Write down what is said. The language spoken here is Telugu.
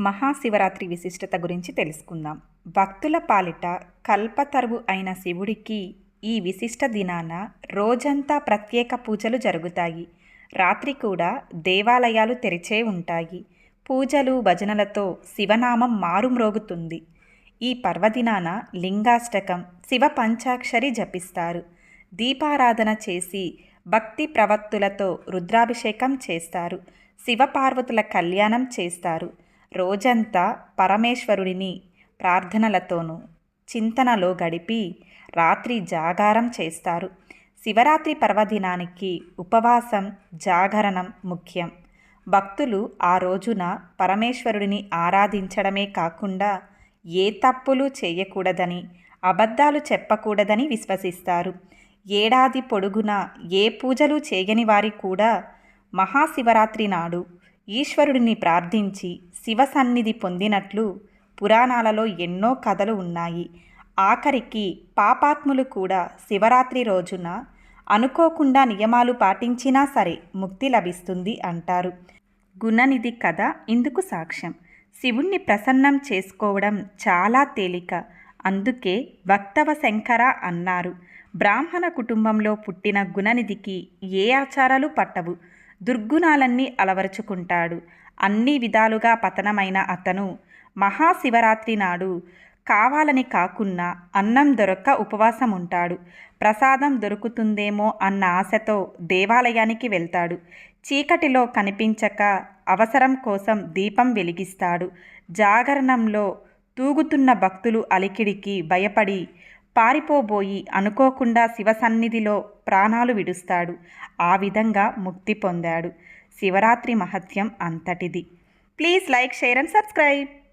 మహాశివరాత్రి విశిష్టత గురించి తెలుసుకుందాం. భక్తుల పాలిట కల్పతరువు అయిన శివుడికి ఈ విశిష్ట దినాన రోజంతా ప్రత్యేక పూజలు జరుగుతాయి. రాత్రి కూడా దేవాలయాలు తెరిచే ఉంటాయి. పూజలు భజనలతో శివనామం మారుమ్రోగుతుంది. ఈ పర్వదినాన లింగాష్టకం శివ పంచాక్షరి జపిస్తారు. దీపారాధన చేసి భక్తి ప్రవత్తులతో రుద్రాభిషేకం చేస్తారు. శివపార్వతుల కళ్యాణం చేస్తారు. రోజంతా పరమేశ్వరుడిని ప్రార్థనలతోనూ చింతనలో గడిపి రాత్రి జాగారం చేస్తారు. శివరాత్రి పర్వదినానికి ఉపవాసం జాగరణం ముఖ్యం. భక్తులు ఆ రోజున పరమేశ్వరుడిని ఆరాధించడమే కాకుండా ఏ తప్పులు చేయకూడదని అబద్ధాలు చెప్పకూడదని విశ్వసిస్తారు. ఏడాది పొడుగునా ఏ పూజలు చేయని వారి కూడా మహాశివరాత్రి నాడు ఈశ్వరుడిని ప్రార్థించి శివ సన్నిధి పొందినట్లు పురాణాలలో ఎన్నో కథలు ఉన్నాయి. ఆఖరికి పాపాత్ములు కూడా శివరాత్రి రోజున అనుకోకుండా నియమాలు పాటించినా సరే ముక్తి లభిస్తుంది అంటారు. గుణనిధి కథ ఇందుకు సాక్ష్యం. శివుణ్ణి ప్రసన్నం చేసుకోవడం చాలా తేలిక. అందుకే భక్తవ శంకర అన్నారు. బ్రాహ్మణ కుటుంబంలో పుట్టిన గుణనిధికి ఏ ఆచారాలు పట్టవు? దుర్గుణాలన్నీ అలవరుచుకుంటాడు. అన్ని విధాలుగా పతనమైన అతను మహాశివరాత్రి నాడు కావాలని కాకున్నా అన్నం దొరక్క ఉపవాసం ఉంటాడు ప్రసాదం దొరుకుతుందేమో అన్న ఆశతో దేవాలయానికి వెళ్తాడు. చీకటిలో కనిపించక అవసరం కోసం దీపం వెలిగిస్తాడు. జాగరణంలో తూగుతున్న భక్తులు అలికిడికి భయపడి పారిపోబోయి అనుకోకుండా శివ సన్నిధిలో ప్రాణాలు విడుస్తాడు. ఆ విధంగా ముక్తి పొందాడు. శివరాత్రి మహత్యం అంతటిది. Please like share and subscribe.